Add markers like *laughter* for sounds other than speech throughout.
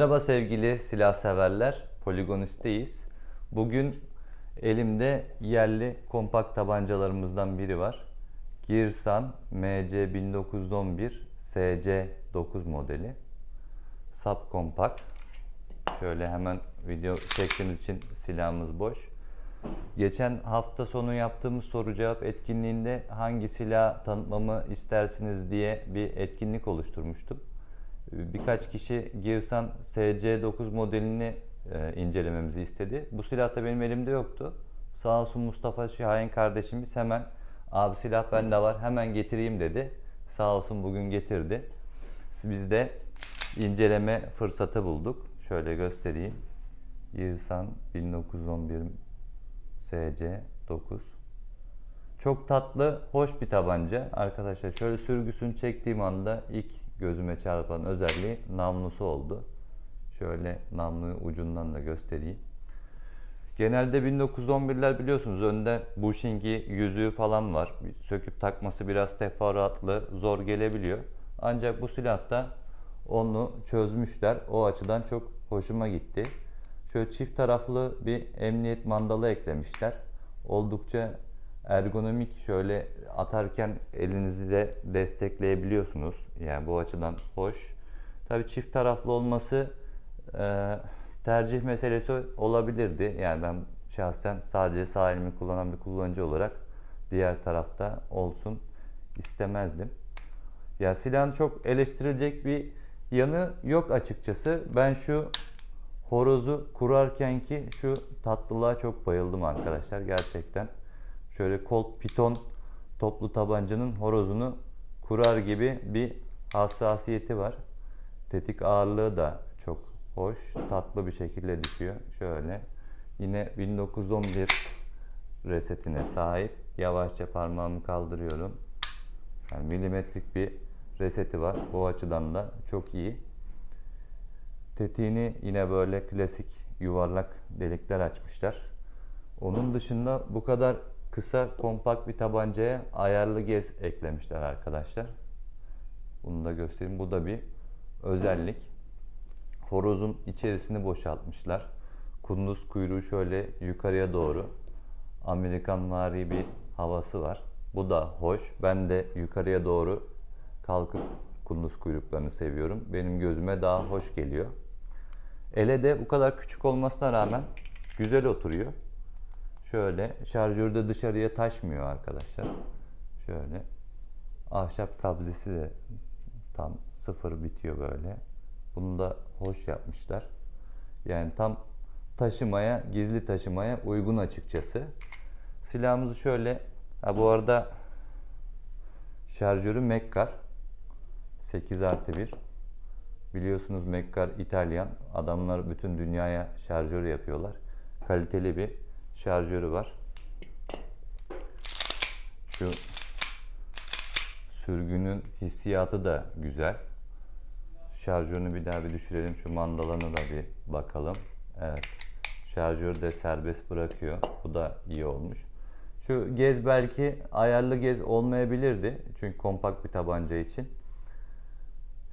Merhaba sevgili silah severler. Poligonist'teyiz. Bugün elimde yerli kompakt tabancalarımızdan biri var. Girsan MC1911 SC9 modeli. Subkompakt. Şöyle hemen video çektiğimiz için silahımız boş. Geçen hafta sonu yaptığımız soru cevap etkinliğinde hangi silah tanıtmamı istersiniz diye bir etkinlik oluşturmuştum. Birkaç kişi Girsan SC9 modelini e, incelememizi istedi. Bu silah da benim elimde yoktu. Sağ olsun Mustafa Şahin kardeşimiz hemen abi silah bende var hemen getireyim dedi. Sağ olsun bugün getirdi. Biz de inceleme fırsatı bulduk. Şöyle göstereyim. Girsan 1911 SC9 çok tatlı, hoş bir tabanca. Arkadaşlar şöyle sürgüsünü çektiğim anda ilk gözüme çarpan özelliği namlusu oldu. Şöyle namlu ucundan da göstereyim. Genelde 1911'ler biliyorsunuz önde bushing'i, yüzüğü falan var. Söküp takması biraz teferruatlı, zor gelebiliyor. Ancak bu silahta onu çözmüşler. O açıdan çok hoşuma gitti. Şöyle çift taraflı bir emniyet mandalı eklemişler. Oldukça ergonomik şöyle atarken elinizi de destekleyebiliyorsunuz. Yani bu açıdan hoş. Tabii çift taraflı olması e, tercih meselesi olabilirdi. Yani ben şahsen sadece sağ elimi kullanan bir kullanıcı olarak diğer tarafta olsun istemezdim. Ya silahın çok eleştirilecek bir yanı yok açıkçası. Ben şu horozu kurarken ki şu tatlılığa çok bayıldım arkadaşlar gerçekten. Şöyle Colt Python toplu tabancanın horozunu kurar gibi bir hassasiyeti var. Tetik ağırlığı da çok hoş, tatlı bir şekilde düşüyor. Şöyle yine 1911 resetine sahip. Yavaşça parmağımı kaldırıyorum. Yani milimetrik bir reseti var. Bu açıdan da çok iyi. Tetiğini yine böyle klasik yuvarlak delikler açmışlar. Onun dışında bu kadar kısa kompakt bir tabancaya ayarlı gez eklemişler arkadaşlar. Bunu da göstereyim. Bu da bir özellik. Horozun içerisini boşaltmışlar. Kunduz kuyruğu şöyle yukarıya doğru Amerikan vari bir havası var. Bu da hoş. Ben de yukarıya doğru kalkıp kunduz kuyruklarını seviyorum. Benim gözüme daha hoş geliyor. Ele de bu kadar küçük olmasına rağmen güzel oturuyor. Şöyle şarjörde dışarıya taşmıyor arkadaşlar. Şöyle ahşap kabzesi de tam sıfır bitiyor böyle. Bunu da hoş yapmışlar. Yani tam taşımaya, gizli taşımaya uygun açıkçası. Silahımızı şöyle, ha bu arada şarjörü Mekkar 8 artı 1. Biliyorsunuz Mekkar İtalyan. Adamlar bütün dünyaya şarjör yapıyorlar. Kaliteli bir şarjörü var. Şu sürgünün hissiyatı da güzel. Şarjörünü bir daha bir düşürelim. Şu mandalını da bir bakalım. Evet. Şarjörü de serbest bırakıyor. Bu da iyi olmuş. Şu gez belki ayarlı gez olmayabilirdi. Çünkü kompakt bir tabanca için.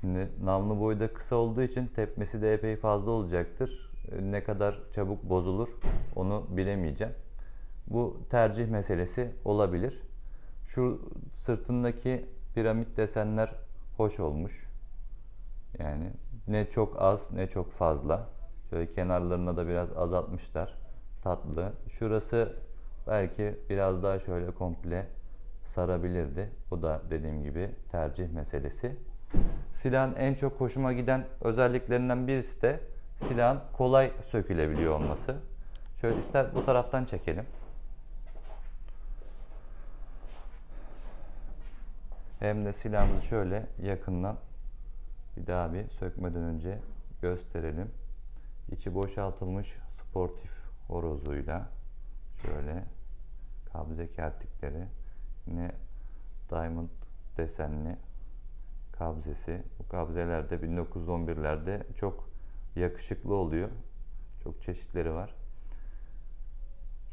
Şimdi namlu boyu da kısa olduğu için tepmesi de epey fazla olacaktır. Ne kadar çabuk bozulur onu bilemeyeceğim. Bu tercih meselesi olabilir. Şu sırtındaki piramit desenler hoş olmuş. Yani ne çok az ne çok fazla. Şöyle kenarlarına da biraz azaltmışlar. Tatlı. Şurası belki biraz daha şöyle komple sarabilirdi. Bu da dediğim gibi tercih meselesi. Silahın en çok hoşuma giden özelliklerinden birisi de silahın kolay sökülebiliyor olması. Şöyle ister bu taraftan çekelim. Hem de silahımızı şöyle yakından bir daha bir sökmeden önce gösterelim. İçi boşaltılmış sportif horozuyla şöyle kabze kertikleri yine diamond desenli kabzesi. Bu kabzelerde 1911'lerde çok yakışıklı oluyor. Çok çeşitleri var.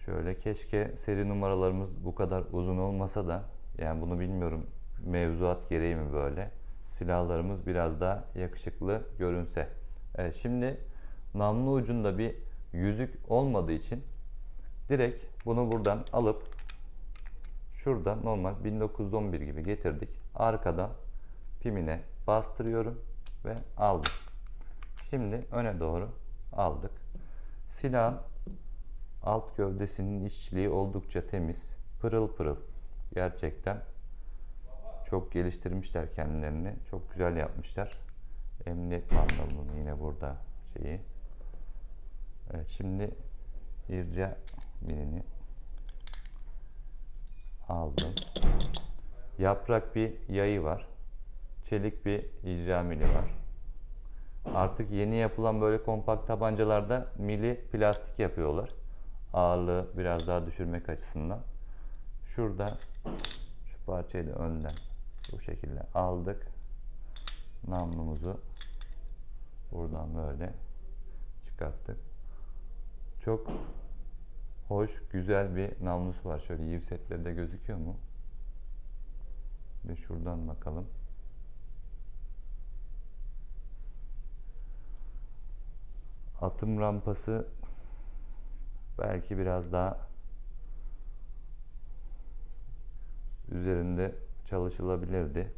Şöyle keşke seri numaralarımız bu kadar uzun olmasa da yani bunu bilmiyorum mevzuat gereği mi böyle silahlarımız biraz daha yakışıklı görünse. Evet, şimdi namlu ucunda bir yüzük olmadığı için direkt bunu buradan alıp şurada normal 1911 gibi getirdik. Arkadan pimine bastırıyorum ve aldım. Şimdi öne doğru aldık. Silahın alt gövdesinin işçiliği oldukça temiz. Pırıl pırıl. Gerçekten çok geliştirmişler kendilerini. Çok güzel yapmışlar. Emniyet mandalının yine burada şeyi. Evet şimdi irca birini aldım. Yaprak bir yayı var. Çelik bir icra mili var. Artık yeni yapılan böyle kompakt tabancalarda mili plastik yapıyorlar. Ağırlığı biraz daha düşürmek açısından. Şurada şu parçayı da önden bu şekilde aldık. Namlumuzu buradan böyle çıkarttık. Çok hoş, güzel bir namlusu var. Şöyle yivsetlerde gözüküyor mu? Bir şuradan bakalım. Atım rampası belki biraz daha üzerinde çalışılabilirdi.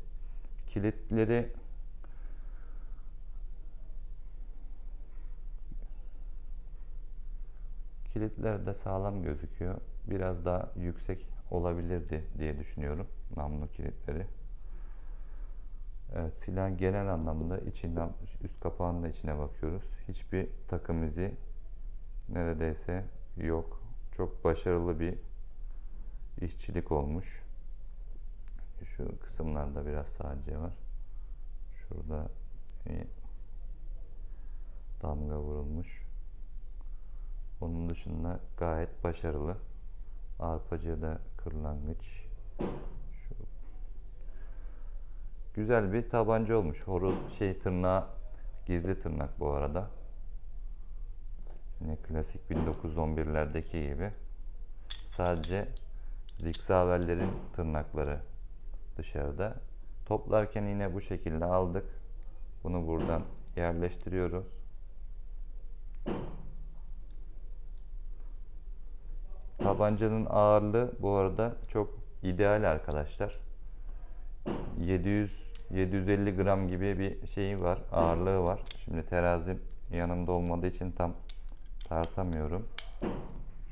Kilitleri kilitler de sağlam gözüküyor. Biraz daha yüksek olabilirdi diye düşünüyorum namlu kilitleri. Evet, silahın genel anlamda içinden üst kapağının da içine bakıyoruz. Hiçbir takım izi neredeyse yok. Çok başarılı bir işçilik olmuş. Şu kısımlarda biraz sadece var. Şurada bir damga vurulmuş. Onun dışında gayet başarılı. Arpacığı da kırlangıç. Güzel bir tabanca olmuş. Horul şey tırnağı gizli tırnak bu arada. Yine klasik 1911'lerdeki gibi. Sadece zikzavellerin tırnakları dışarıda. Toplarken yine bu şekilde aldık. Bunu buradan yerleştiriyoruz. Tabancanın ağırlığı bu arada çok ideal arkadaşlar. 700 750 gram gibi bir şeyi var, ağırlığı var. Şimdi terazim yanımda olmadığı için tam tartamıyorum.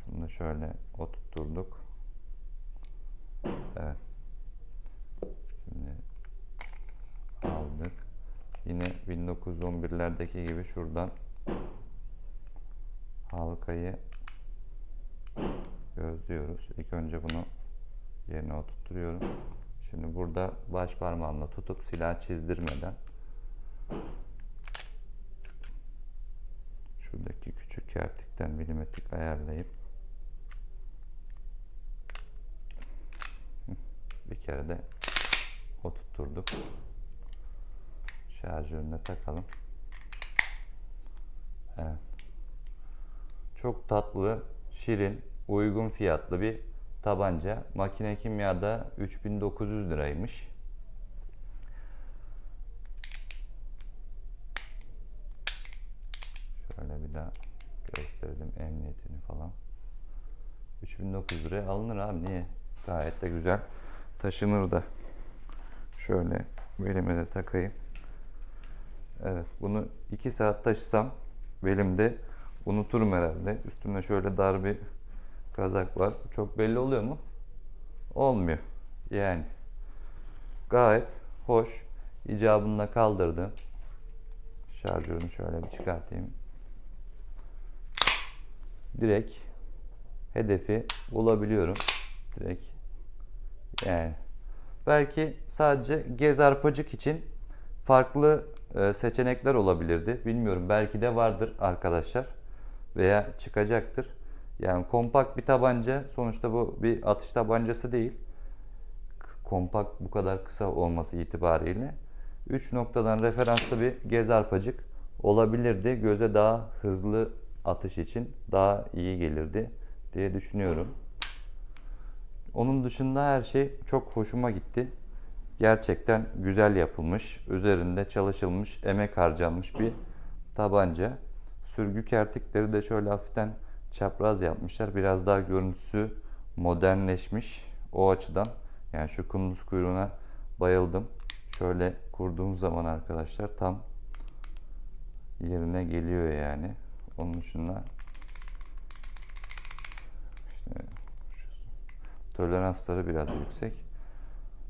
Şunu da şöyle oturtturduk. Evet. Şimdi aldık. Yine 1911'lerdeki gibi şuradan halkayı gözlüyoruz. İlk önce bunu yerine oturtturuyorum. Şimdi burada baş parmağımla tutup silah çizdirmeden şuradaki küçük kertikten milimetrik ayarlayıp bir kere de oturtturduk. Şarjörüne takalım. Evet. Çok tatlı, şirin, uygun fiyatlı bir tabanca. Makine kimyada 3900 liraymış. Şöyle bir daha gösterelim emniyetini falan. 3900 liraya alınır abi niye? Gayet de güzel. Taşınır da. Şöyle belime de takayım. Evet bunu 2 saat taşısam belimde unuturum herhalde. Üstümde şöyle dar bir kazak var. Çok belli oluyor mu? Olmuyor. Yani gayet hoş. İcabında kaldırdım. Şarjörünü şöyle bir çıkartayım. Direkt hedefi bulabiliyorum. Direkt yani belki sadece gez arpacık için farklı e, seçenekler olabilirdi. Bilmiyorum belki de vardır arkadaşlar veya çıkacaktır. Yani kompakt bir tabanca sonuçta bu bir atış tabancası değil. Kompakt bu kadar kısa olması itibariyle 3 noktadan referanslı bir gez arpacık olabilirdi. Göze daha hızlı atış için daha iyi gelirdi diye düşünüyorum. Onun dışında her şey çok hoşuma gitti. Gerçekten güzel yapılmış, üzerinde çalışılmış, emek harcanmış bir tabanca. Sürgü kertikleri de şöyle hafiften çapraz yapmışlar. Biraz daha görüntüsü modernleşmiş. O açıdan yani şu kunduz kuyruğuna bayıldım. Şöyle kurduğum zaman arkadaşlar tam yerine geliyor yani. Onun şu toleransları biraz yüksek.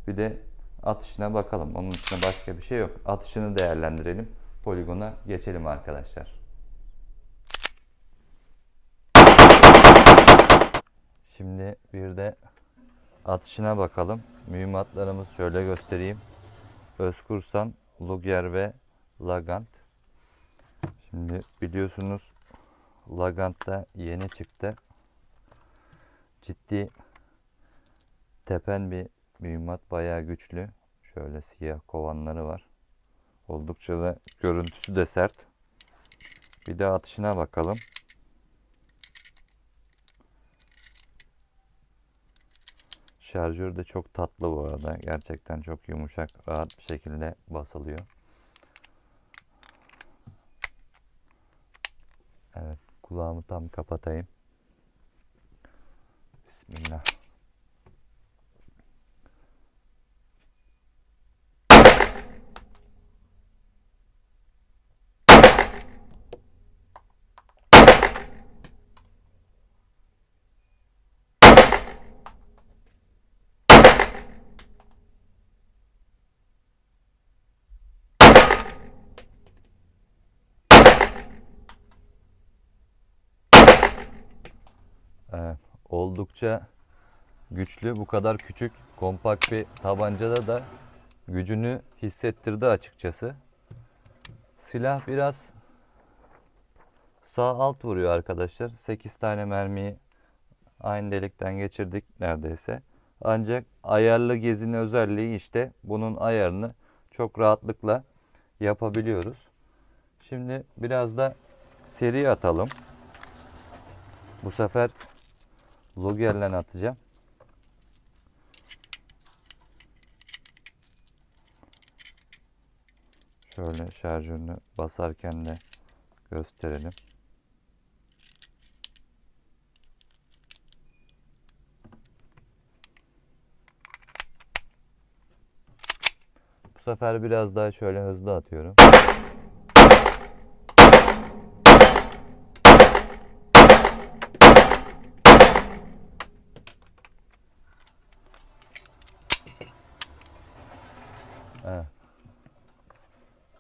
Bir de atışına bakalım. Onun dışında başka bir şey yok. Atışını değerlendirelim. Poligona geçelim arkadaşlar. Şimdi bir de atışına bakalım. Mühimmatlarımız şöyle göstereyim. Özkursan, Luger ve Lagant. Şimdi biliyorsunuz Lagant da yeni çıktı. Ciddi tepen bir mühimmat bayağı güçlü. Şöyle siyah kovanları var. Oldukça da görüntüsü de sert. Bir de atışına bakalım. Şarjör de çok tatlı bu arada. Gerçekten çok yumuşak, rahat bir şekilde basılıyor. Evet, kulağımı tam kapatayım. Bismillah. Evet, oldukça güçlü. Bu kadar küçük, kompakt bir tabancada da gücünü hissettirdi açıkçası. Silah biraz sağ alt vuruyor arkadaşlar. 8 tane mermiyi aynı delikten geçirdik neredeyse. Ancak ayarlı gezini özelliği işte bunun ayarını çok rahatlıkla yapabiliyoruz. Şimdi biraz da seri atalım. Bu sefer Luger'le atacağım. Şöyle şarjörünü basarken de gösterelim. Bu sefer biraz daha şöyle hızlı atıyorum.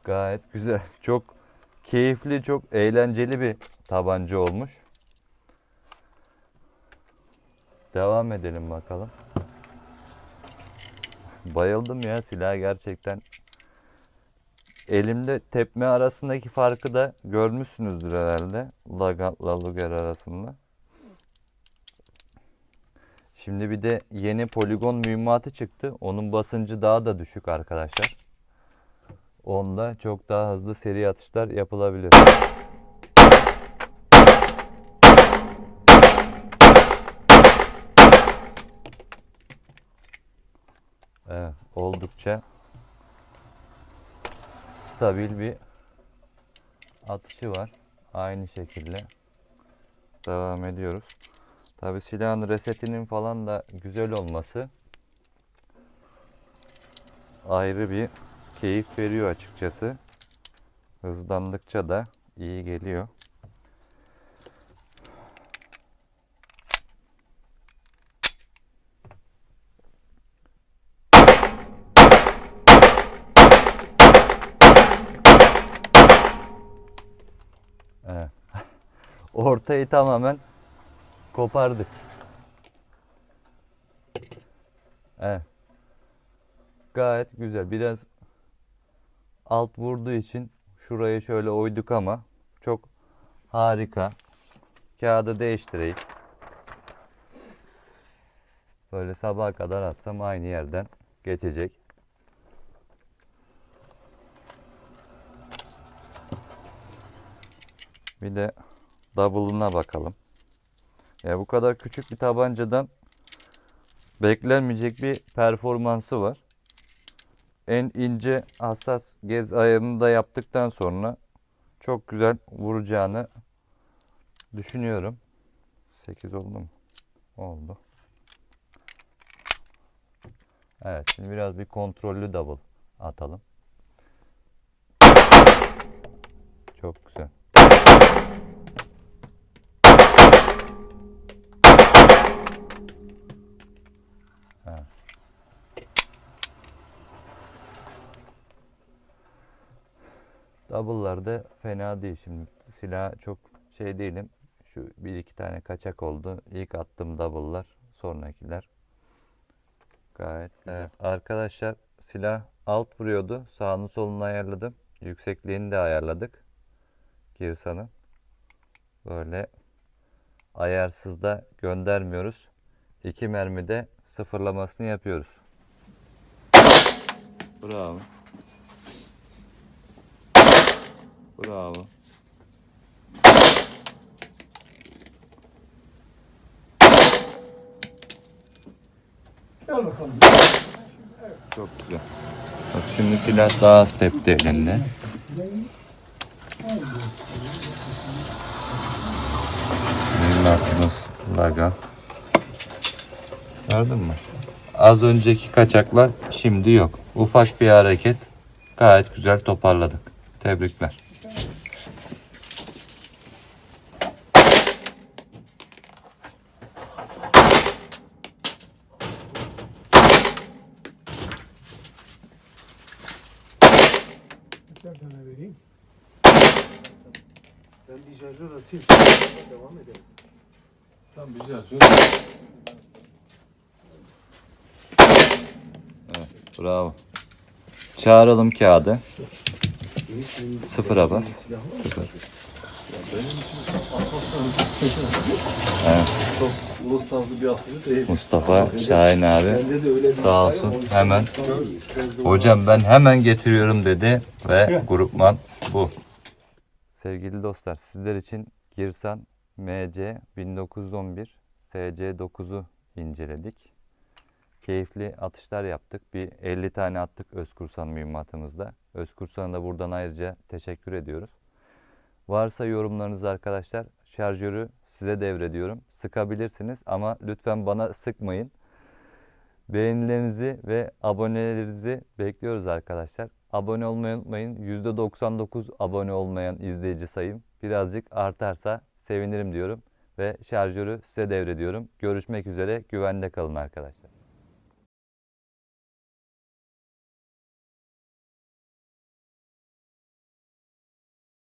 Gayet güzel. *laughs* Çok keyifli, çok eğlenceli bir tabanca olmuş. Devam edelim bakalım. *laughs* Bayıldım ya silah gerçekten. Elimde tepme arasındaki farkı da görmüşsünüzdür herhalde. Lagant'la Luger arasında. Şimdi bir de yeni poligon mühimmatı çıktı. Onun basıncı daha da düşük arkadaşlar. Onda çok daha hızlı seri atışlar yapılabilir. Evet, oldukça stabil bir atışı var. Aynı şekilde devam ediyoruz. Tabi silahın resetinin falan da güzel olması ayrı bir keyif veriyor açıkçası. Hızlandıkça da iyi geliyor. *laughs* Ortayı tamamen kopardık. Evet. Gayet güzel. Biraz alt vurduğu için şurayı şöyle oyduk ama çok harika. Kağıdı değiştireyim. Böyle sabaha kadar atsam aynı yerden geçecek. Bir de double'ına bakalım. Ya bu kadar küçük bir tabancadan beklenmeyecek bir performansı var. En ince hassas gez ayarını da yaptıktan sonra çok güzel vuracağını düşünüyorum. 8 oldu mu? Oldu. Evet şimdi biraz bir kontrollü double atalım. Çok güzel. Double'lar da fena değil şimdi. Silah çok şey değilim. Şu bir iki tane kaçak oldu. İlk attığım double'lar, sonrakiler. Gayet evet. Arkadaşlar silah alt vuruyordu. Sağını solunu ayarladım. Yüksekliğini de ayarladık. Girsan'ın. Böyle ayarsız da göndermiyoruz. İki mermide sıfırlamasını yapıyoruz. Bravo. Bravo. Gel bakalım. Çok güzel. Bak şimdi silah daha az tepti elinde. Milletimuz laga. Gördün mü? Az önceki kaçaklar şimdi yok. Ufak bir hareket gayet güzel toparladık. Tebrikler. Sen tane vereyim. Ben bir şarjör atayım. Devam edelim. Tam bir şarjör. Evet, bravo. Çağıralım kağıdı. Sıfıra bas. Sıfır. Evet. Mustafa Şahin abi sağ olsun hemen hocam ben hemen getiriyorum dedi ve grupman bu. Sevgili dostlar sizler için Girsan MC 1911 SC9'u inceledik. Keyifli atışlar yaptık. Bir 50 tane attık Özkursan mühimmatımızda. Özkursan'a da buradan ayrıca teşekkür ediyoruz. Varsa yorumlarınız arkadaşlar şarjörü size devrediyorum. Sıkabilirsiniz ama lütfen bana sıkmayın. Beğenilerinizi ve abonelerinizi bekliyoruz arkadaşlar. Abone olmayı unutmayın. %99 abone olmayan izleyici sayım birazcık artarsa sevinirim diyorum. Ve şarjörü size devrediyorum. Görüşmek üzere. Güvende kalın arkadaşlar.